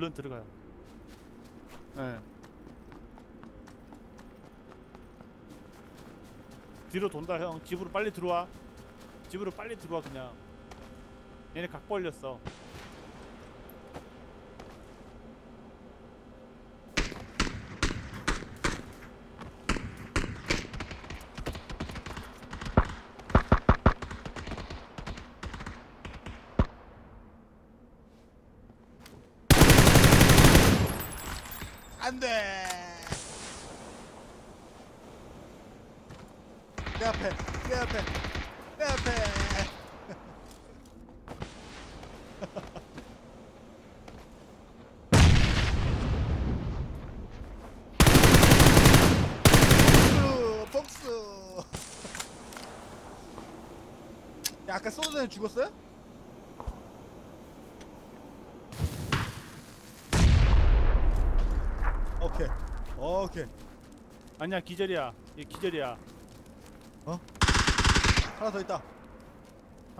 얼른 들어가요. 예. 뒤로 돈다 형. 집으로 빨리 들어와. 집으로 빨리 들어와 그냥. 얘네 각 벌렸어. 안 돼. 내 앞에 내 앞에 내 앞에. 복수 복수. 야 아까 쏘던 애 죽었어요? 오케이 오케이 아니야 기절이야. 얘 기절이야. 하나 더 있다